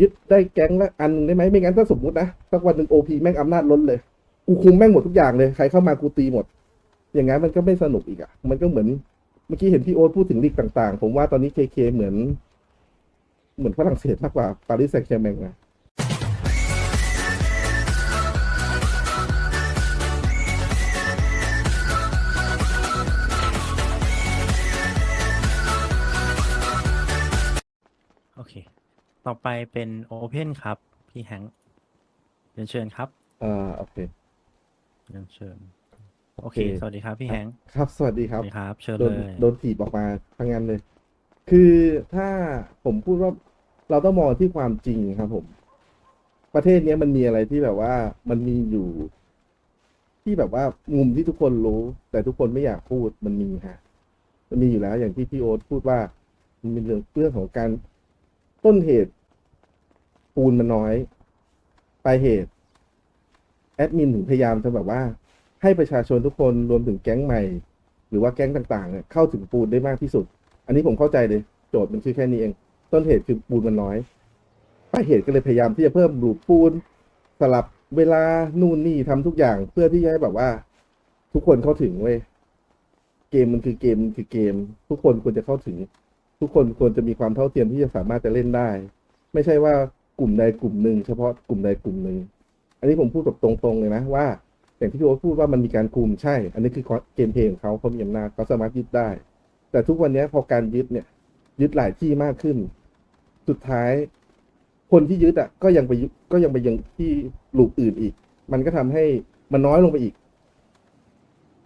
ยึดได้แก๊งละอันหนึ่งได้ไหมไม่งั้นถ้าสมมุตินะสักวันหนึ่งโอพีแม่งอำนาจล้นเลย กูคุมแม่งหมดทุกอย่างเลย ใครเข้ามากูตีหมด อย่างงั้นมันก็ไม่สนุกอีกอะ มันก็เหมือนเมื่อกี้เห็นพี่โอ๊ตพูดถึงลีกต่าง ๆ ผมว่าตอนนี้เคเคเหมือน เหมือนฝรั่งเศสมากกว่าปารีสแซงต์แชร์แมงนะ ต่อไปเป็นโอเพนครับ พี่แฮงค์เรียนเชิญครับอ่าโอเค เรียนเชิญ โอโอเคเค สวัสดีครับพี่แฮงค์ครับ สวัสดีสครับ วัสดีครับ เชิญโดเลนย โดนถีบออกมาทั้งนั้นเลย คือถ้าผมพูดว่าเราต้องมองที่ความจริงครับผม ประเทศเนี้ยมันมีอะไรที่แบบว่ามันมีอยู่ ที่แบบว่ามุมที่ทุกคนรู้ แต่ทุกคนไม่อยากพูดมันมีฮะมันมีอยู่แล้วอย่างที่พี่โอ๊ตพูดว่า มันเป็นเรื่องเรื่องของการต้นเหตุ ปูนมันน้อยปลายเหตุแอดมินถึงพยายามจะแบบว่า ให้ประชาชนทุกคนรวมถึงแก๊งใหม่ หรือว่าแก๊งต่างๆเนี่ยเข้าถึงปูนได้มากที่สุด อันนี้ผมเข้าใจเลย โจทย์มันคือแค่นี้เอง ต้นเหตุคือปูนมันน้อยปลายเหตุก็เลยพยายามที่จะเพิ่มรูปปูน สลับเวลานู่นนี่ทำทุกอย่างเพื่อที่จะให้แบบว่า ทุกคนเข้าถึงเว้ยเกมมันคือเกมคือเกม ทุกคนควรจะเข้าถึง ทุกคนควรจะมีความเท่าเทียมที่จะสามารถจะเล่นได้ ไม่ใช่ว่า กลุ่มใดกลุ่มหนึ่งเฉพาะกลุ่มใดกลุ่มหนึ่งอันนี้ผมพูดแบบตรงๆเลยนะว่าอย่างที่พี่โอ๊ตพูดว่ามันมีการคุมใช่ อันนี้คือเกมเพลย์ของเขาเขามีอำนาจเขาสามารถยึดได้ แต่ทุกวันนี้พอการยึดเนี่ย ยึดหลายที่มากขึ้น สุดท้าย คนที่ยึดอะ ก็ยังไปยึดก็ยังไปยังที่หลูกอื่นอีก มันก็ทำให้มันน้อยลงไปอีก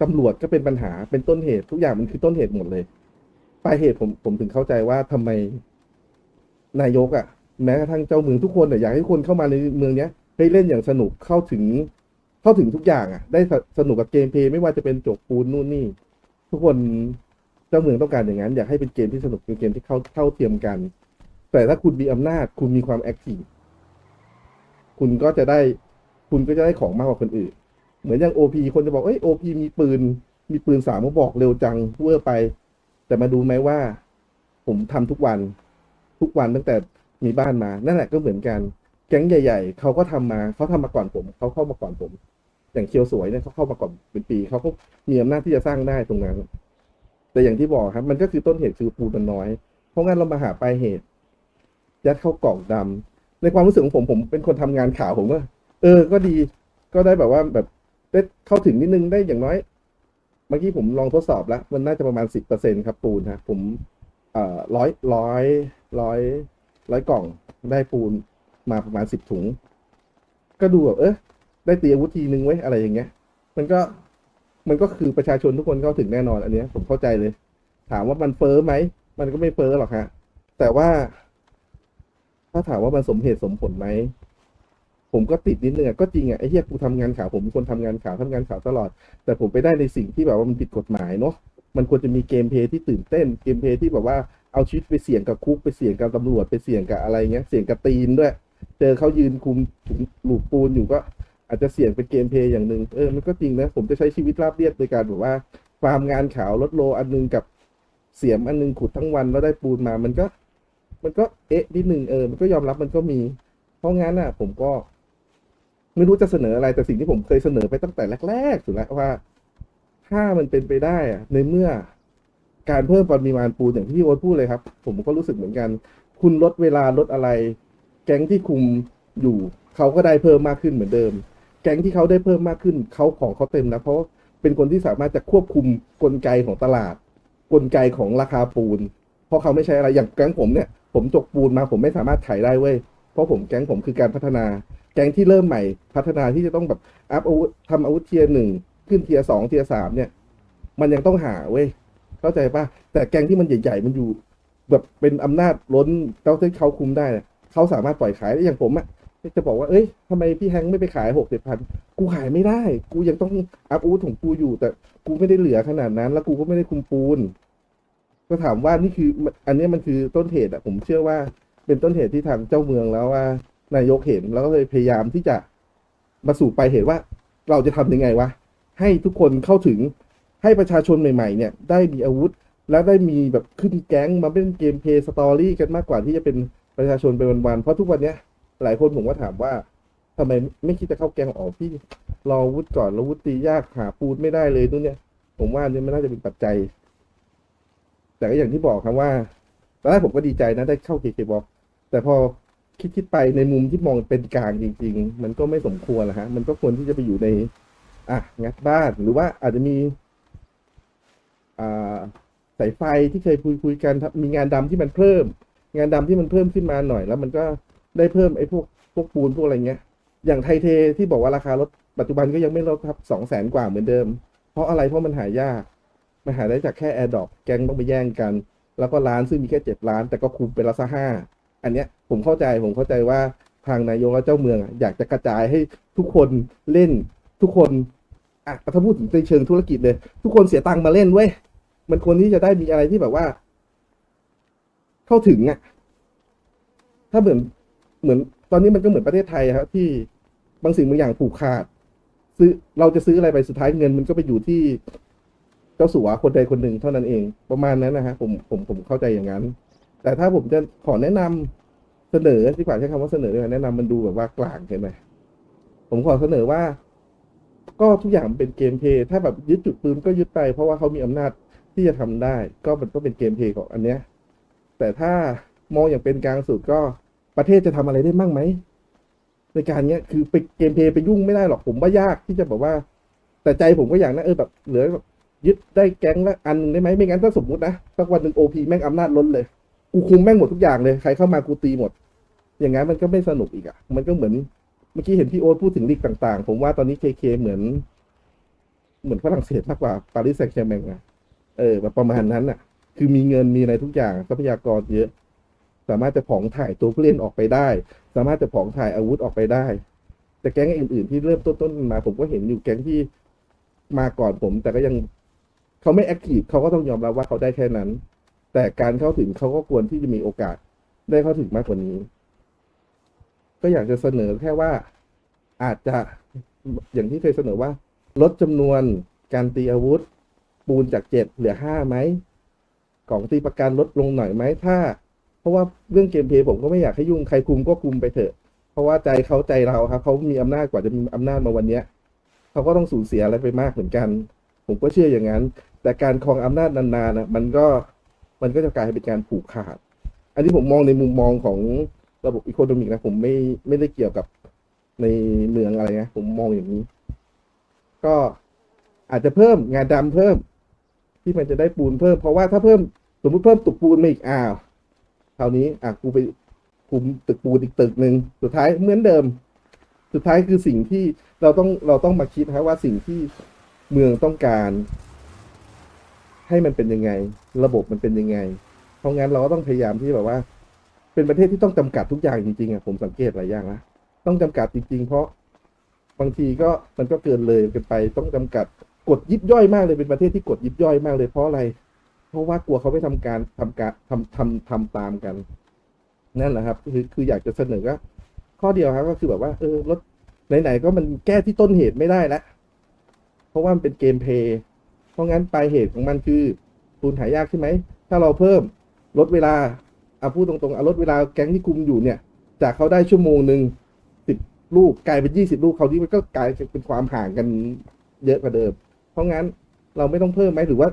ตำรวจก็เป็นปัญหาเป็นต้นเหตุ ทุกอย่างมันคือต้นเหตุหมดเลยปลายเหตุผมผมถึงเข้าใจว่าทำไมนายกอะ แม้กระทั่งเจ้าเมืองทุกคนอะอยากให้คนเข้ามาในเมืองเนี้ยให้เล่นอย่างสนุกเข้าถึง เข้าถึงทุกอย่างอะ ได้สนุกกับเกมเพลย์ไม่ว่าจะเป็นจกปูนนู่นนี่ ทุกคนเจ้าเมืองต้องการอย่างนั้น อยากให้เป็นเกมที่สนุกเป็นเกมที่เข้าเท่าเทียมกัน แต่ถ้าคุณมีอำนาจ คุณมีความแอคทีฟคุณก็จะได้ คุณก็จะได้ของมากกว่าคนอื่น เหมือนอย่างโอพีคนจะบอกเอ้ยโอพีมีปืน มีปืนสามกระบอกเร็วจังเวอร์ไป แต่มาดูไหมว่า ผมทำทุกวัน ทุกวันตั้งแต่ มีบ้านมา นั่นแหละก็เหมือนกัน แก๊งใหญ่ ๆเขาก็ทำมาเขาทำมาก่อนผมเขาเข้ามาก่อนผม อย่างเคียวสวยเนี่ยเขาเข้ามาก่อนเป็นปีเขาก็มีอำนาจที่จะสร้างได้ตรงนั้น แต่อย่างที่บอกครับ มันก็คือต้นเหตุคือปูนมันน้อย เพราะงั้นเรามาหาปลายเหตุ ยัดเข้ากล่องดำในความรู้สึกของผมผมเป็นคนทำงานข่าวผมว่าเออ ก็ดีก็ได้แบบว่าแบบได้เข้าถึงนิดนึงได้อย่างน้อย เมื่อกี้ผมลองทดสอบแล้ว มันน่าจะประมาณสิบเปอร์เซ็นครับปูนฮะผมเอ่อร้อยร้อยร้อย ร้อยกล่องได้ปูนมาประมาณสิบถุง ก็ดูแบบเออได้ตีอาวุธทีนึงไว้อะไรอย่างเงี้ย มันก็มันก็คือประชาชนทุกคนเข้าถึงแน่นอนอันเนี้ย ผมเข้าใจเลย ถามว่ามันเฟอ้อไหมมันก็ไม่เฟอ้อหรอกฮะแต่ว่า ถ้าถามว่ามันสมเหตุสมผลไหมผมก็ติดนิดนึงอะก็จริงอะไอ้เหี้ยกูทำงานข่าวผมเป็นคนทำงานข่าวทำงานข่าวตลอด แต่ผมไปได้ในสิ่งที่แบบว่ามันผิดกฎหมายเนาะมันควรจะมีเกมเพย์ที่ตื่นเต้นเกมเพย์ที่แบบว่า เอาชีวิตไปเสี่ยงกับคุกไปเสี่ยงกับตำรวจไปเสี่ยงกับอะไรเงี้ย เสี่ยงกับตีนด้วย เจอเขายืนคุมหลูกปูนอยู่ก็ อาจจะเสี่ยงเป็นเกมเพย์อย่างหนึ่งเออมันก็จริงนะ ผมจะใช้ชีวิตราบเรียบโดยการแบบว่าฟาร์มงานข่าวลดโลอันนึงกับเสียมอันนึงขุดทั้งวันแล้วได้ปูนมามันก็ มันก็เอ๊ะนิดนึงเออมันก็ยอมรับมันก็มี เพราะงั้นอะ ผมก็ ไม่รู้จะเสนออะไรแต่สิ่งที่ผมเคยเสนอไปตั้งแต่แรกๆสุดแล้วว่า ถ้ามันเป็นไปได้อะในเมื่อ การเพิ่มปริมาณปูนอย่างที่พี่โอ๊ตพูดเลยครับ ผมก็รู้สึกเหมือนกัน คุณลดเวลาลดอะไร แก๊งที่คุมอยู่เขาก็ได้เพิ่มมากขึ้นเหมือนเดิม แก๊งที่เขาได้เพิ่มมากขึ้นเขาของเขาเต็มนะเพราะเป็นคนที่สามารถจะควบคุมกลไกของตลาด กลไกของราคาปูน เพราะเขาไม่ใช่อะไรอย่างแก๊งผมเนี่ย ผมจกปูนมาผมไม่สามารถขายได้เว้ยเพราะผมแก๊งผมคือการพัฒนา แก๊งที่เริ่มใหม่พัฒนาที่จะต้องแบบอัพอาวุธทำอาวุธเทียร์หนึ่งขึ้นเทียร์สองเทียร์สามเนี่ย มันยังต้องหาเว้ย เข้าใจปะแต่แก๊งที่มันใหญ่ๆมันอยู่ แบบเป็นอำนาจล้นแล้วที่เขาคุมได้เนี่ยเขาสามารถปล่อยขายได้อย่างผมอะจะบอกว่า เอ้ยทำไมพี่แฮงค์ไม่ไปขายหกเจ็ดพัน กูขายไม่ได้ กูยังต้องอัพอาวุธของกูอยู่ แต่กูไม่ได้เหลือขนาดนั้น แล้วกูก็ไม่ได้คุมปูน ก็ถามว่านี่คือ อันนี้มันคือต้นเหตุอะผมเชื่อว่า เป็นต้นเหตุที่ทางเจ้าเมืองแล้วว่า นายกเห็นแล้วก็เลยพยายามที่จะมาสู่ไปเหตุว่า เราจะทำยังไงวะ ให้ทุกคนเข้าถึง ให้ประชาชนใหม่ๆเนี่ยได้มีอาวุธ แล้วได้มีแบบขึ้นแก๊งมาเป็นเกมเพลย์สตอรี่กันมากกว่าที่จะเป็นประชาชนไปวันๆเพราะทุกวันเนี้ยหลายคนผมก็ถามว่าทำไมไม่คิดจะเข้าแกงออกพี่รอวุธก่อนแล้วอวุธตียากหาปูนไม่ได้เลยนู่นเนี่ย ผมว่านนี้มันน่าจะเป็นปัจจัย แต่ก็อย่างที่บอกครับว่าตอนแรกผมก็ดีใจนะได้เข้าเคเคบอกแต่พอคิดคิดไปในมุมที่มองเป็นกลางจริง ๆ มันก็ไม่สมควรนะฮะ มันก็ควรที่จะไปอยู่ใน อะงัดบ้านหรือว่าอาจจะมี สายไฟที่เคยคุยคุยกันมีงานดำที่มันเพิ่ม งานดำที่มันเพิ่มขึ้นมาหน่อยแล้วมันก็ได้เพิ่มไอ้พวกพวกปูนพวกอะไรเงี้ย อย่างไทเทที่บอกว่าราคารถปัจจุบันก็ยังไม่ลดครับสองแสนกว่าเหมือนเดิม เพราะอะไรเพราะมันหายากมันหาได้จากแค่แอร์ดอปแก๊งต้องไปแย่งกัน แล้วก็ร้านซึ่งมีแค่เจ็ดร้าน แต่ก็คุมไปละซะห้าอันเนี้ยผมเข้าใจผมเข้าใจว่าทางนายกและเจ้าเมืองอะอยากจะกระจายให้ทุกคนเล่นทุกคนอะถ้าพูดถึงในเชิงธุรกิจเลย ทุกคนเสียตังค์มาเล่นเว้ย มันควรที่จะได้มีอะไรที่แบบว่า เข้าถึงอะถ้าเหมือนเหมือน ตอนนี้มันก็เหมือนประเทศไทยครับที่บางสิ่งบางอย่างผูกขาด ซื้อเราจะซื้ออะไรไปสุดท้ายเงิน มันก็ไปอยู่ที่เจ้าสัวคนใดคนหนึ่งเท่านั้นเอง ประมาณนั้นนะฮะผมผมผมเข้าใจอย่างนั้น แต่ถ้าผมจะขอแนะนำเสนอดีกว่าใช้คำว่าเสนอดีกว่าแนะนำมันดูแบบว่ากลางเห็นไหมผมขอเสนอว่า ก็ทุกอย่างเป็นเกมเพลย์ถ้าแบบยึดจุดปืนก็ยึดไปเพราะว่าเขามีอำนาจ ที่จะทำได้ ก็มันก็เป็นเกมเพลย์ของอันเนี้ย แต่ถ้ามองอย่างเป็นกลางสุดก็ประเทศจะทำอะไรได้มั่งไหมในการเนี้ยคือไปเกมเพลย์ไปยุ่งไม่ได้หรอกผมว่ายากที่จะแบบว่า แต่ใจผมก็อย่างนะเออแบบเหลือแบบยึดได้แก๊งละอันหนึ่งได้ไหมไม่งั้นถ้าสมมตินะสักวันหนึ่งโอพีแม่งอำนาจล้นเลย กูคุมแม่งหมดทุกอย่างเลย ใครเข้ามากูตีหมด อย่างนั้นมันก็ไม่สนุกอีกอะมันก็เหมือนเมื่อกี้เห็นพี่โอ๊ตพูดถึงลีกต่างๆ ผมว่าตอนนี้เคเคเหมือน เหมือนฝรั่งเศสมากกว่าปารีสแซงต์แชร์แมงอะ เออแบบประมาณนั้นอะคือมีเงินมีอะไรทุกอย่างทรัพยากรเยอะ สามารถจะผองถ่ายตัวผู้เล่นออกไปได้ สามารถจะผองถ่ายอาวุธออกไปได้ แต่แก๊งอื่น ๆ ที่เริ่มต้นๆมา ผมก็เห็นอยู่แก๊งที่มาก่อนผม แต่ก็ยังเขาไม่แอคทีฟเขาก็ต้องยอมรับว่าเขาได้แค่นั้น แต่การเข้าถึงเขาก็ควรที่จะมีโอกาสได้เข้าถึงมากกว่านี้ ก็อยากจะเสนอแค่ว่าอาจจะอย่างที่เคยเสนอว่า ลดจำนวนการตีอาวุธ ปูนจากเจ็ดเหลือห้าไหมกล่องตีประกันลดลงหน่อยไหมถ้า เพราะว่าเรื่องเกมเพลย์ผมก็ไม่อยากให้ยุ่งใครคุมก็คุมไปเถอะ เพราะว่าใจเขาใจเราครับเขามีอำนาจกว่าจะมีอำนาจมาวันเนี้ยเขาก็ต้องสูญเสียอะไรไปมากเหมือนกัน ผมก็เชื่ออย่างนั้น แต่การครองอำนาจนานๆนะมันก็มันก็จะกลายเป็นการผูกขาด อันนี้ผมมองในมุมมองของระบบอีโคโนมิกนะ ผมไม่ไม่ได้เกี่ยวกับในเมืองอะไรนะผมมองอย่างนี้ ก็อาจจะเพิ่มงานดำเพิ่ม ที่มันจะได้ปูนเพิ่ม เพราะว่าถ้าเพิ่มสมมติเพิ่มตุกปูนมาอีกอ้าวคราวนี้อะกูไปคุมตึกปูนอีกตึกหนึ่งสุดท้ายเหมือนเดิม สุดท้ายคือสิ่งที่เราต้องเราต้องมาคิดนะว่าสิ่งที่เมืองต้องการ ให้มันเป็นยังไง ระบบมันเป็นยังไง เพราะงั้นเราก็ต้องพยายามที่แบบว่า เป็นประเทศที่ต้องจำกัดทุกอย่างจริงๆอะผมสังเกตหลายอย่างนะต้องจำกัดจริง ๆ เพราะบางทีก็มันก็เกินเลยเกินไปต้องจำกัด กดยิบย่อยมากเลยเป็นประเทศที่กดยิบย่อยมากเลยเพราะอะไร เพราะว่ากลัวเขาไม่ทำการทำการทำทำทำตามกัน นั่นแหละครับ คือคืออยากจะเสนอก็ข้อเดียวครับ ก็คือแบบว่า เออรถไหนๆก็มันแก้ที่ต้นเหตุไม่ได้แล้วเพราะว่ามันเป็นเกมเพลย์เพราะงั้นปลายเหตุของมันคือทุนหายากใช่ไหมถ้าเราเพิ่มลดเวลาเอาพูดตรงๆเอาลดเวลาแก๊งที่คุมอยู่เนี่ย จากเขาได้ชั่วโมงหนึ่งสิบลูกกลายเป็นยี่สิบลูกเขาที่มันก็กลายเป็นความห่างกันเยอะกว่าเดิม เพราะงั้นเราไม่ต้องเพิ่มไหมหรือว่า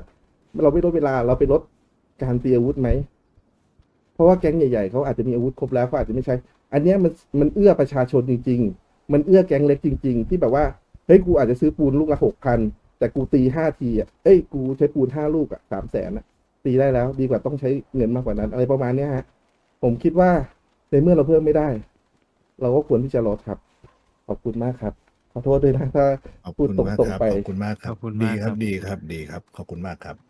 เราไม่ลดเวลาเราไปลดการตีอาวุธไหม เพราะว่าแก๊งใหญ่ๆเขาอาจจะมีอาวุธครบแล้วเขาอาจจะไม่ใช้ อันนี้มันมันเอื้อประชาชนจริง ๆ มันเอื้อแก๊งเล็กจริง ๆ ที่แบบว่าเฮ้ยกูอาจจะซื้อปูนลูกละหกพันแต่กูตีห้าทีอะเอ้ยกูใช้ปูนห้าลูกอะสามแสนอะตีได้แล้วดีกว่าต้องใช้เงินมากกว่านั้น อะไรประมาณเนี้ยฮะ ผมคิดว่าในเมื่อเราเพิ่มไม่ได้ เราก็ควรที่จะลดครับ ขอบคุณมากครับ ขอโทษด้วยนะถ้าขอบพูคุดณตรงมากๆครับไป ขอบคุณมากครับขอบคุณดีมากคครัรับ บดีครับดีครับ ขอบคุณมากครับ